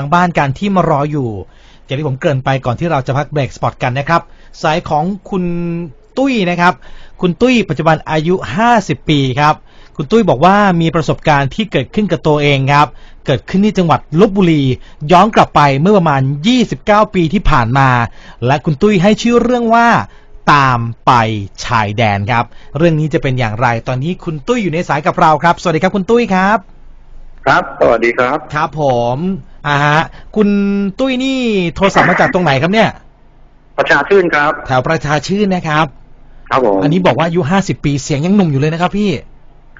ทางบ้านกันที่มารออยู่อย่างที่ผมเกริ่นไปก่อนที่เราจะพักเบรกสปอตกันนะครับ สายของคุณตุ้ยนะครับ คุณตุ้ยปัจจุบันอายุ 50 ปีครับ คุณตุ้ยบอกว่ามีประสบการณ์ที่เกิดขึ้นกับตัวเองครับ เกิดขึ้นที่จังหวัดลบบุรี ย้อนกลับไปเมื่อประมาณ 29 ปีที่ผ่านมา และคุณตุ้ยให้ชื่อเรื่องว่าตามไปชายแดนครับ เรื่องนี้จะเป็นอย่างไรตอนนี้คุณตุ้ยอยู่ในสายกับเราครับ สวัสดีครับคุณตุ้ยครับ ครับ สวัสดีครับ ครับผม อ่าฮะ คุณตุ้ยนี่โทรศัพท์มาจากตรงไหนครับเนี่ย ประชาชื่นครับ แถวประชาชื่นนะครับ ครับผมอันนี้บอกว่าอายุห้าสิบปีเสียงยังหนุ่มอยู่เลยนะครับ พี่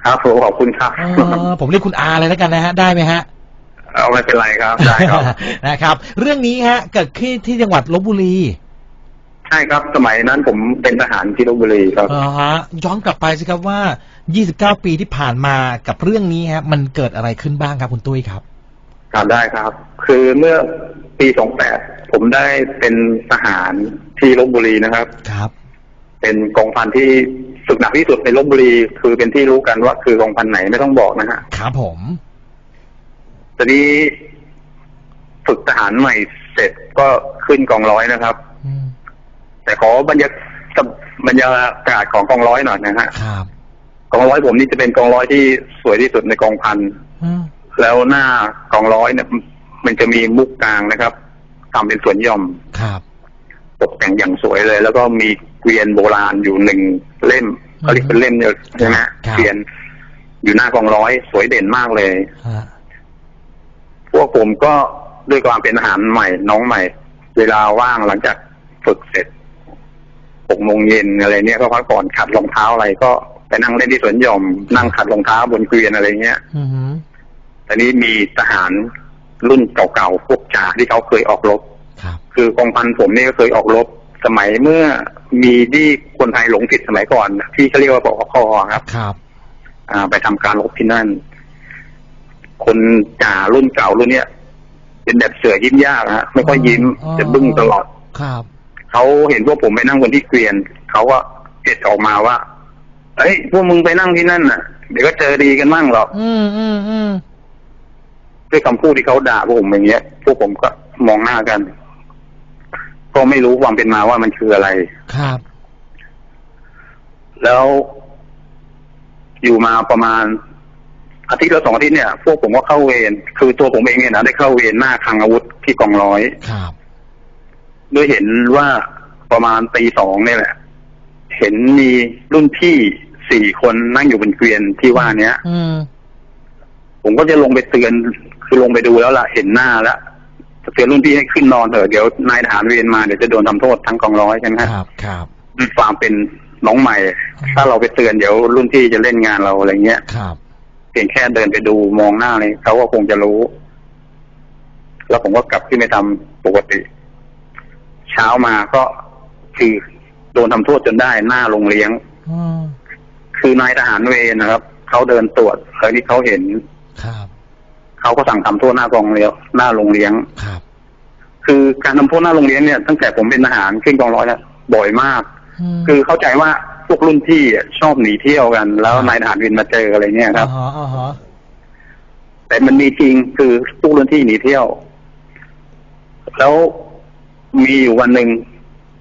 ครับผมขอบคุณครับ เออผมเรียกคุณอาเลยแล้วกันนะฮะ ได้ไหมฮะ เอาไม่เป็นไรครับ ได้ครับ นะครับ เรื่องนี้ฮะ เกิดขึ้นที่จังหวัดลบบุรีใช่ครับ สมัยนั้นผมเป็นทหารที่ลบบุรีครับเออฮะ ย้อนกลับไปสิครับว่า 29 ปีที่ผ่านมากับเรื่องนี้ฮะ มันเกิดอะไรขึ้นบ้างครับคุณตุ้ยครับ ครับได้ครับ คือเมื่อปีสองแปดผมได้เป็นทหารที่ลบบุรีนะครับ ครับ เป็นกองพันที่ฝึกหนักที่สุดในลบบุรี คือเป็นที่รู้กันว่าคือกองพันไหนไม่ต้องบอกนะฮะครับผมตอนนี้ฝึกทหารใหม่เสร็จก็ขึ้นกองร้อยนะครับ อืมแต่ขอบรรยากาศบรรยากาศของกองร้อยหน่อยนะฮะครับ กองร้อยผมนี่จะเป็นกองร้อยที่สวยที่สุดในกองพันอืม แล้วหน้ากองร้อยเนี่ยมันจะมีมุกกลางนะครับทำเป็นสวนหย่อมครับ ตกแต่งอย่างสวยเลย แล้วก็มีเกวียนโบราณอยู่หนึ่งเล่มเขาเรียกเป็นเล่มเนี่ยใช่ไหมครับเกวียนอยู่หน้ากองร้อยสวยเด่นมากเลยฮะพวกผมก็ด้วยความเป็นทหารใหม่ น้องใหม่ เวลาว่างหลังจากฝึกเสร็จหกโมงเย็นอะไรเนี่ยก็พักผ่อนขัดรองเท้าอะไรก็ไปนั่งเล่นที่สวนหย่อมนั่งขัดรองเท้าบนเกวียนอะไรเงี้ยอือหือ ตอนนี้มีทหารรุ่นเก่าๆพวกจ่าที่เขาเคยออกรบครับคือกองพันผมนี่ก็เคยออกรบสมัยเมื่อมีที่คนไทยหลงผิดสมัยก่อน ที่เขาเรียกว่าปกคครับครับ อ่า ไปทำการรบที่นั่น คนจ่ารุ่นเก่ารุ่นเนี้ยเป็นแบบเสือยิ้มยากฮะไม่ค่อยยิ้มอ๋อจะบึ้งตลอดครับเขาเห็นพวกผมไปนั่งบนที่เกวียนเขาก็เจ็ดออกมาว่าเอ้ยพวกมึงไปนั่งที่นั่นน่ะ เดี๋ยวก็เจอดีกันมั่งหรอกอืมอืมอืม ด้วยคำพูดที่เขาด่าพวกผมอย่างเงี้ย พวกผมก็มองหน้ากัน ก็ไม่รู้ความเป็นมาว่ามันคืออะไร ครับ แล้วอยู่มาประมาณอาทิตย์ละสองอาทิตย์เนี่ย พวกผมก็เข้าเวรคือตัวผมเองเนี่ยนะได้เข้าเวรหน้าคลังอาวุธที่กองร้อยครับด้วยเห็นว่าประมาณตีสองเนี่ยแหละ เห็นมีรุ่นพี่สี่คนนั่งอยู่บนเกวียนที่ว่าเนี้ย อืม ผมก็จะลงไปเตือนคือลงไปดูแล้วล่ะเห็นหน้าแล้วเตือนรุ่นพี่ให้ขึ้นนอนเถอะเดี๋ยวนายทหารเวรมาเดี๋ยวจะโดนทำโทษทั้งกองร้อยใช่ไหมคฮะรับครับด้วยความเป็นน้องใหม่ ถ้าเราไปเตือนเดี๋ยวรุ่นพี่จะเล่นงานเราอะไรเงี้ยครับเพียงแค่เดินไปดูมองหน้าเลยเขาก็คงจะรู้ แล้วผมก็กลับขึ้นไปทำปกติ เช้ามาก็คือโดนทำโทษจนได้หน้าโรงเลี้ยงอืมคือนายทหารเวรนะครับเขาเดินตรวจแล้วที่เขาเห็น ครับเขาก็สั่งทำโทษหน้ากองเลี้ยงหน้าโรงเลี้ยงครับ คือการทำโทษหน้าโรงเรียนเนี่ยตั้งแต่ผมเป็นทหารขึ้นกองร้อยแล้วบ่อยมากมคือเข้าใจว่าพวกรุ่นพี่อะชอบหนีเที่ยวกัน แล้วนายทหารวินมาเจออะไรเงี้ยครับอ่าฮะอ่าฮะแต่มันมีจริงคือพวกรุ่นพี่หนีเที่ยว แล้วมีอยู่วันหนึ่ง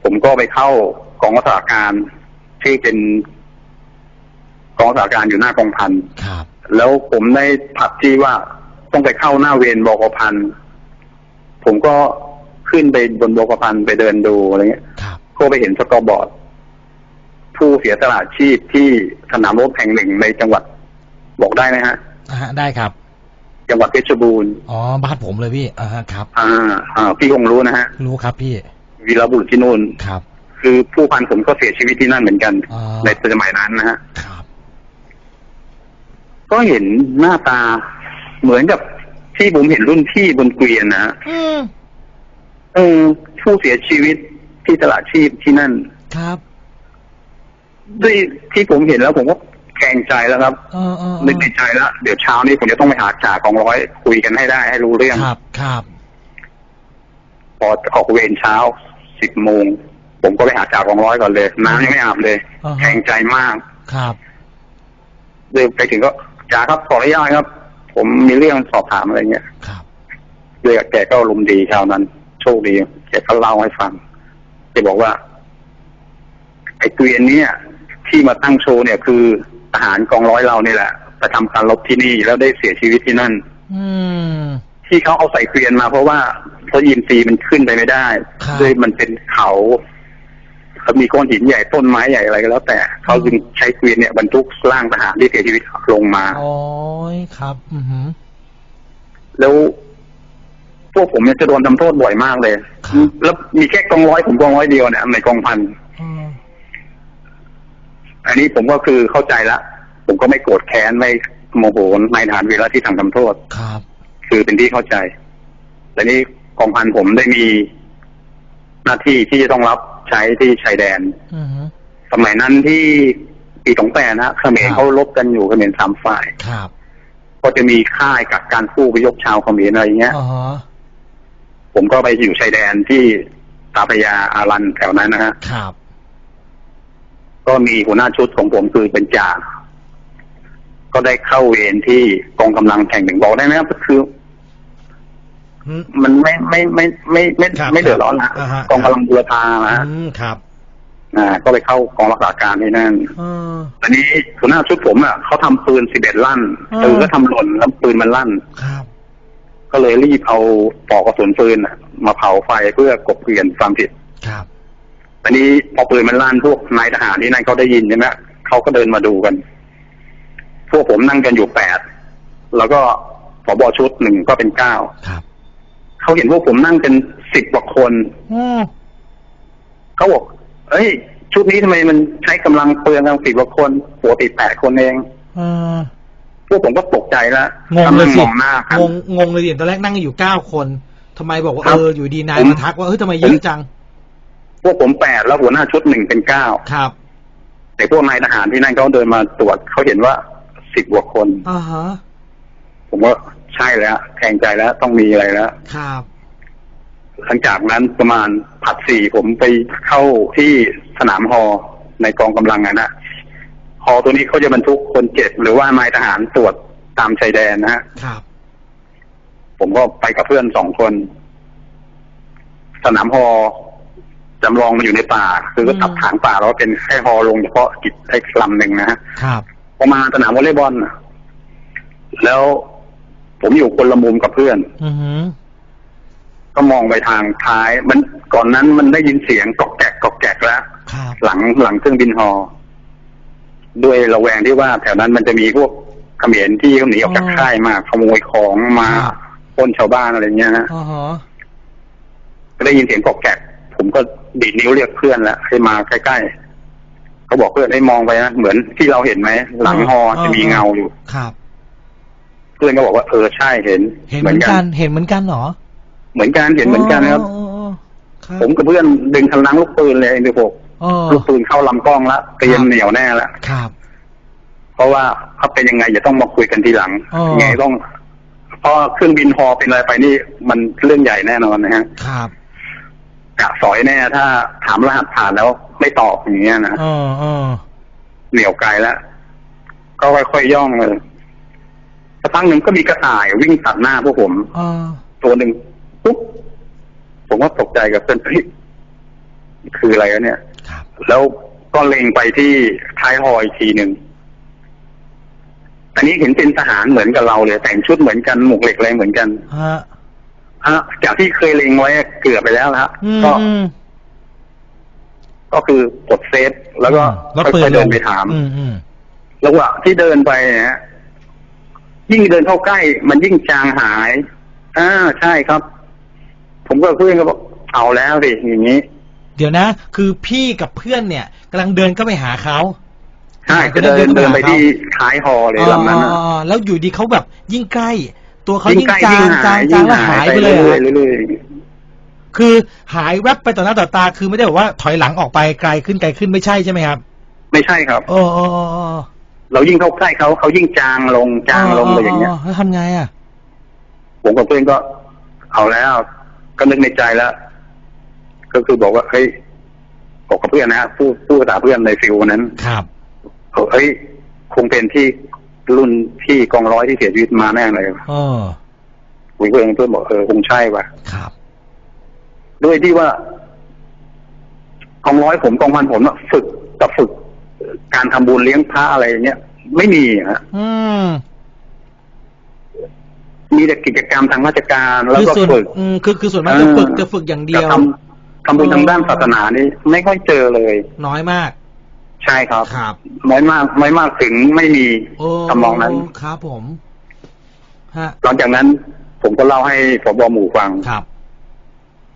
ผมก็ไปเข้ากองรักษาการที่เป็นกองรักษาการอยู่หน้ากองพันครับ แล้วผมได้ผัดที่ว่าต้องไปเข้าหน้าเวรบกพันผมก็ขึ้นไปบนบกพันไปเดินดูอะไรเงี้ยครับก็ไปเห็นสกอร์บอร์ดผู้เสียสละชีพที่สนามรบแห่งหนึ่งในจังหวัดบอกได้ไหมฮะอ่าฮะได้ครับ จังหวัดเพชรบูรณ์อ๋อบ้านผมเลยพี่อ่าฮะครับ อ่าอ่าพี่คงรู้นะฮะ รู้ครับพี่วีรบุรุษที่นู่นครับ คือผู้พันผมก็เสียชีวิตที่นั่นเหมือนกันอ๋อในสมัยนั้นนะฮะครับ ก็เห็นหน้าตาเหมือนกับที่ผมเห็นรุ่นพี่บนเกวียนนะฮะอืมเออผู้เสียชีวิตที่สละชีพที่นั่น ครับด้วยที่ผมเห็นแล้วผมก็แกรงใจแล้วครับเออเออเอนึกอในใจแล้วเดี๋ยวเช้านี้ผมจะต้องไปหาจ่ากองร้อยคุยกันให้ได้ให้รู้เรื่องครับ ครับ พอออกเวรเช้าสิบโมงผมก็ไปหาจ่ากองร้อยก่อนเลยน้ำยังไม่อาบเลยอ่าฮะแข็งใจมากครับเดินไปถึงก็ จ่าครับขออนุญาตครับ ผมมีเรื่องสอบถามอะไรเงี้ยครับด้วยแกก็อารมณ์ดีคราวนั้น โชคดีแกก็เล่าให้ฟังแกบอกว่า ไอ้เกวียนเนี่ย ที่มาตั้งโชว์เนี่ยคือทหารกองร้อยเราเนี่ยแหละไปทำการรบที่นี่แล้วได้เสียชีวิตที่นั่น อืม ที่เขาเอาใส่เกวียนมาเพราะว่าเพราะยินซีย์มันขึ้นไปไม่ได้ครับ ด้วยมันเป็นเขาแล้ว มีก้อนหินใหญ่ต้นไม้ใหญ่อะไรก็แล้ว แต่เขาจึงใช้เกวียนเนี่ยบรรทุกร่างทหารที่เสียชีวิตลงมาโอ้ยครับ อือหือแล้วพวกผมเนี่ยจะโดนทำโทษบ่อยมากเลยครับแล้วมีแค่กองร้อยผมกองร้อยเดียวเนี่ยในกองพันอืมอันนี้ผมก็คือเข้าใจละผมก็ไม่โกรธแค้นไม่โมโหนายทหารเวลาที่ทำทำโทษครับ คือเป็นที่เข้าใจ แต่นี่กองพันผมได้มีหน้าที่ที่จะต้องรับ ใช้ที่ชายแดน อือหือสมัยนั้นที่ปีสองแปดนะเขมรครับ เขาลบกันอยู่เขมรสามฝ่าย ครับก็จะมีค่ายกับการสู้ไปยกชาวเขมรอะไรอย่างเงี้ย อ๋อฮะผมก็ไปอยู่ชายแดนที่ตาพระยาอารันแถวนั้นนะฮะ ครับ ก็มีหัวหน้าชุดของผมคือเป็นจ่าก็ได้เข้าเวรที่กองกำลังแห่งหนึ่งบอกได้ไหมครับก็คืออื มมันไม่ไม่ไม่ไม่ไม่ครับไม่เดือดร้อนละอ่าฮะกองกำลังบุรพานะฮะอืมครับอ่าก็ไปเข้ากองรักษาการที่นั่นเอออันนี้หัวหน้าชุดผมอะเขาทำปืนสิบเอ็ดลั่นอ่าปืนก็ทำหล่นแล้วปืนมันลั่นครับ ก็เลยรีบเอาปลอกกระสุนปืนน่ะมาเผาไฟเพื่อกลบเกลื่อนความผิดครับอันนี้พอปืนมันลั่นพวกนายทหารที่นั่นเขาได้ยินใช่ไหมเขาก็เดินมาดูกัน พวกผมนั่งกันอยู่แปดแล้วก็ผบชุดหนึ่งก็เป็นเก้าครับ เขาเห็นพวกผมนั่งเป็นสิบกว่าคนอืมเขาบอกเอ้ย ชุดนี้ทำไมมันใช้กำลังเปลืองกันสิบกว่าคนปกติแปดคนเองเออพวกผมก็ตกใจแล้วงงเลยกำสิมองหน้ากัน งงงงเลยดิตอนแรกนั่งกันอยู่เก้าคนทำไมบอกว่าครับเอออยู่ดีนายผมมาทักว่าเฮ้ยทำไมเยอะจังพวกผมแปดแล้วหัวหน้าชุดหนึ่งเป็นเก้าครับแต่พวกนายทหารที่นั่นเขาเดินมาตรวจเขาเห็นว่าสิบกว่าคน อ่าฮะผมว่า ใช่แล้วแข่งใจแล้วต้องมีอะไรแล้ว ครับ หลังจากนั้นประมาณผัดสี่ผมไปเข้าที่สนามฮอในกองกำลังอะนะฮอตัวนี้เขาจะบรรทุกคนเจ็บหรือว่านายทหารตรวจตามชายแดนนะฮะครับ ผมก็ไปกับเพื่อนสองคน สนามฮอจำลองมันอยู่ในป่า คือก็ตัดถางป่าแล้วก็เป็นแค่ฮอลงเฉพาะกิจไอ้ลำหนึ่งนะฮะครับพอมาสนามวอลเลย์บอลน่ะแล้ว ผมอยู่คนละมุมกับเพื่อนอือหือก็มองไปทางท้าย มันก่อนนั้นมันได้ยินเสียงกอกแกกกอกแกกแล้ว ครับ หลังหลังเครื่องบินฮอด้วยระแวงที่ว่าแถวนั้นมันจะมีพวกเขมรที่เขาหนีออกจากค่ายมาขโมยของมาปล้นชาวบ้านอะไรเงี้ยฮะอ่าฮะก็ได้ยินเสียงกอกแกกผมก็ดีดนิ้วเรียกเพื่อนแล้วให้มาใกล้ๆเขาบอกเพื่อนให้มองไปนะเหมือนที่เราเห็นไหมหลังฮอจะมีเงาอยู่ ครับ เพื่อนก็บอกว่าเออใช่เห็นเห็นเหมือนกัน เห็นเหมือนกันเหรอ เหมือนกันเห็นเหมือนกันนะครับอ๋ออ๋ออ๋อครับผมกับเพื่อนดึงคันลังลูกปืนเลยไอ้พวกอ๋อลูกปืนเข้าลำกล้องแล้วเตรียมเหนียวแน่แล้วครับ เพราะว่าถ้าเป็นยังไงจะต้องมาคุยกันทีหลังอ๋อยังไงต้องเพราะเครื่องบินฮอเป็นอะไรไปนี่ มันเรื่องใหญ่แน่นอนนะฮะครับกะสอยแน่ถ้าถามรหัสผ่านแล้วไม่ตอบอย่างเงี้ยนะอ๋ออ๋อเหนียวไกลแล้วก็ค่อยๆย่องเลยสัก พักหนึ่งก็มีกระต่ายวิ่งตัดหน้าพวกผมอ๋อตัวหนึ่งปุ๊บผมก็ตกใจกับเพื่อนเฮ้ยคืออะไรวะเนี่ยครับแล้วก็เล็งไปที่ท้ายฮออีกทีหนึ่งอันนี้เห็นเป็นทหารเหมือนกับเราเลยแต่งชุดเหมือนกันหมวกเหล็กอะไรเหมือนกันฮะฮะจากที่เคยเล็งไว้เกือบไปแล้วนะฮะอืมก็อืมก็คือกดเซฟแล้วก็แล้วค่ปือยนๆลเดิงนไปถามอืมอืมระหว่างที่เดินไปนะฮะ ยิ่งเดินเข้าใกล้ มันยิ่งจางหาย อ่าใช่ครับ ผมก็เพื่อนก็บอกเอาแล้วสิอย่างนี้ เดี๋ยวนะ คือพี่กับเพื่อนเนี่ยกำลังเดินเข้าไปหาเขาใช่ก็ก็เดินเดิเดินนไปไปหาเขาที่ท้ายฮอเลยลำนั้นน่ะอ๋อแล้วอยู่ดีเขาแบบ ยิ่งใกล้ ตัวเขายิ่ยิ่งงใกล้จายิ่งงจาหางยจายิ่งงแล้วหาหายยไปไปเลยเรื่เหรอยอๆเรื่อยคือหายแวบไปต่อหน้าต่อตา คือไม่ได้บอกว่าถอยหลังออกไปไกลขึ้นไกลขึ้นไม่ใช่ใช่ไหมครับๆไม่ใช่ครับโอ้โอ้โอ้โอ้ เรายิ่งเข้าใกล้เขาเขายิ่งจางลงจางลงไปอย่างเงี้ยแล้วทำไงอะผมกับเพื่อนก็เอาแล้ว ก็นึกในใจแล้ว ก็คือบอกว่าเฮ้ยบอกกับเพื่อนนะฮะพูดพูดกับเพื่อนในฟิลวันนั้นครับบอกเฮ้ยคงเป็นที่รุ่นที่กองร้อยที่เสียชีวิตมาแน่เลยเออคุยกับเพื่อนเพื่อนบอกเออคงใช่ว่ะครับ ด้วยที่ว่ากองร้อยผมกองพันผมอะฝึกกับฝึก การทำบุญเลี้ยงพระอะไรเงี้ยไม่มีฮะอืมมีแต่กิจกรรมทางราชการแล้วคือก็ส่วนฝึกอืมคือคือส่วนมากจะฝึกจะฝึกอย่างเดียวจะทำทำบุญทางด้านศาสนานี่ไม่ค่อยเจอเลย น้อยมาก ใช่ครับครับน้อยมากน้อยมากถึงไม่มีโอ้ทำนองนั้นครับผมฮะหลังจากนั้น ผมก็เล่าให้ผบหมู่ฟังครับ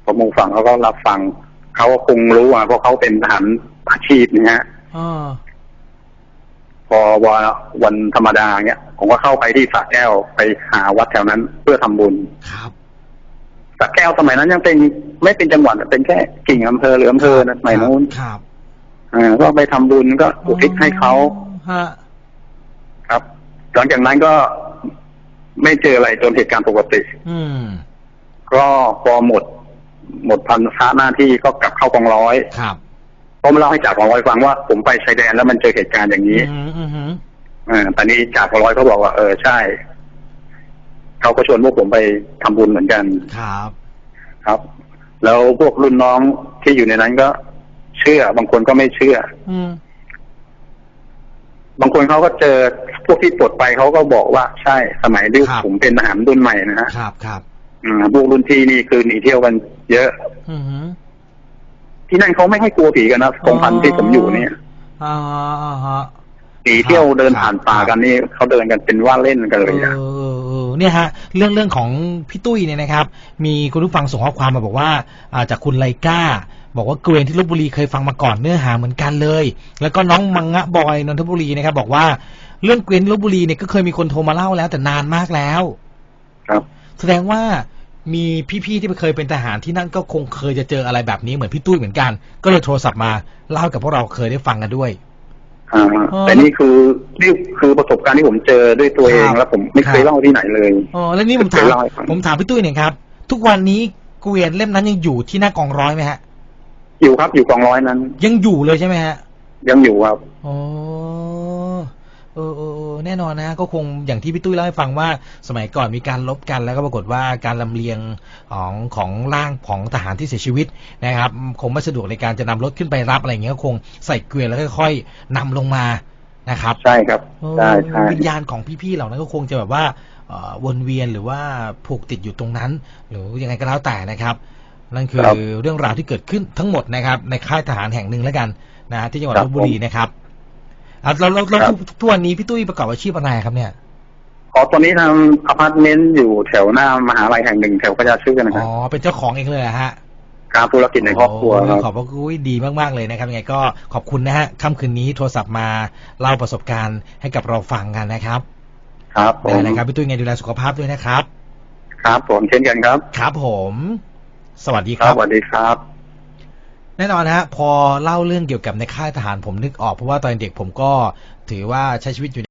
ผบหมู่ฟังเขาก็รับฟังเขาก็คงรู้อะเพราะเขาเป็นทหารอาชีพนะฮะ อ่าพอวันวันธรรมดาเนี้ยผมก็เข้าไปที่สระแก้วไปหาวัดแถวนั้นเพื่อทำบุญครับสระแก้วสมัยนั้นยังเป็นไม่เป็นจังหวัดเป็นแค่กิ่งอำเภอหรืออำเภอนะสมัยนู้นครับอ่าก็ไปทำบุญก็อุทิศให้เขาฮะครับ หลังจากนั้นก็ไม่เจออะไรจนเหตุการณ์ปกติ อืม ก็พอหมด หมดพันธะหน้าที่ก็กลับเข้ากองร้อยครับ ผมเล่าให้จ่ากองร้อยฟังว่าผมไปชายแดนแล้วมันเจอเหตุการณ์อย่างนี้อืมอืมอืมอ่าตอนนี้จ่ากองร้อยเขาบอกว่าเออใช่ เขาก็ชวนพวกผมไปทำบุญเหมือนกันครับ ครับ แล้วพวกรุ่นน้องที่อยู่ในนั้นก็เชื่อบางคนก็ไม่เชื่อ อืมบางคนเขาก็เจอพวกที่ปลดไปเขาก็บอกว่าใช่สมัยที่ผมเป็นทหารรุ่นใหม่นะฮะครับครับอืมพวกรุ่นพี่นี่คือหนีเที่ยวกันเยอะ อืมฮึ ที่นั่นเขาไม่ให้กลัวผีกันนะกองพันที่ผมอยู่เนี่ยอ่าอ่าฮะหนีเที่ยวเดินผ่านป่าครับกันนี่เขาเดินกันเป็นว่าเล่นกันเลยเออะอเออเออเนี่ยฮะเรื่องเรื่องของพี่ตุ้ยเนี่ยนะครับ มีคุณผู้ฟังส่งข้อความมาบอกว่าอ่าจากคุณไลก้าบอกว่าเกวียนที่ลบบุรีเคยฟังมาก่อนเนื้อหาเหมือนกันเลย แล้วก็น้องมังงะบอยนนทบุรีนะครับ บอกว่าเรื่องเกวียนที่ลบบุรีเนี่ยก็เคยมีคนโทรมาเล่าแล้วแต่นานมากแล้ว ครับ แสดงว่า มีพี่ๆที่เคยเป็นทหารที่นั่นก็คงเคยจะเจออะไรแบบนี้เหมือนพี่ตุ้ยเหมือนกัน ก็เลยโทรศัพท์มาเล่ากับพวกเราเคยได้ฟังกันด้วยอ่าอ๋อแต่นี่คือนี่คือประสบการณ์ที่ผมเจอด้วยตัวเองครับแล้วผมไม่เคยครับเล่าที่ไหนเลยอ๋อแล้วนี่ผมถามเคยเล่าให้ฟังผมถามพี่ตุ้ยหน่อยครับ ทุกวันนี้เกวียนเล่มนั้นยังอยู่ที่หน้ากองร้อยไหมฮะ อยู่ครับอยู่กองร้อยนั้น ยังอยู่เลยใช่ไหมฮะ ยังอยู่ครับอ๋อเออเออเออ แน่นอนนะฮะก็คงอย่างที่พี่ตุ้ยเล่าให้ฟังว่าสมัยก่อนมีการลบกันแล้วก็ปรากฏว่าการลำเลียงของของร่างของทหารที่เสียชีวิตนะครับคงไม่สะดวกในการจะนำรถขึ้นไปรับอะไรอย่างเงี้ยก็คงใส่เกวียนแล้วก็ค่อยๆนำลงมานะครับ ใช่ครับใช่ใช่วิญญาณของพี่ๆเหล่านั้นก็คงจะแบบว่าเอ่อวนเวียนหรือว่าผูกติดอยู่ตรงนั้น หรือยังไงก็แล้วแต่นะครับ นั่นคือครับเรื่องราวที่เกิดขึ้นทั้งหมดนะครับ ในค่ายทหารแห่งหนึ่งแล้วกันนะฮะที่จังหวัดครัลบบบุรีนะครับ อะเราเราเราครับ ทุกทุกวันนี้พี่ตุ้ยประกอบอาชีพอะไรครับเนี่ยอ๋อตอนนี้ทำอพาร์ตเมนต์อยู่แถวหน้ามหาลัยแห่งหนึ่งแถวพระยาชื่อนะคอ๋รัอบเป็นเจ้าของเองเลยเหรอฮะการธุรกิจในครอบครัวโอ้ครับ ขอบพระคุณดีมากๆเลยนะครับยังไงก็ขอบคุณนะฮะค่ำคืนนี้โทรศัพท์มาเล่าประสบการณ์ให้กับเราฟังกันนะครับครับผได้มเลยครับพี่ตุ้ยไงดูแลสุขภาพด้วยนะครับ ครับผมเช่นกันครับ ครับผม สวัสดีคครัรับ บสวัสดีครับ แน่นอนฮะพอเล่าเรื่องเกี่ยวกับในค่ายทหารผมนึกออกเพราะว่าตอนเด็กผมก็ถือว่าใช้ชีวิตอยู่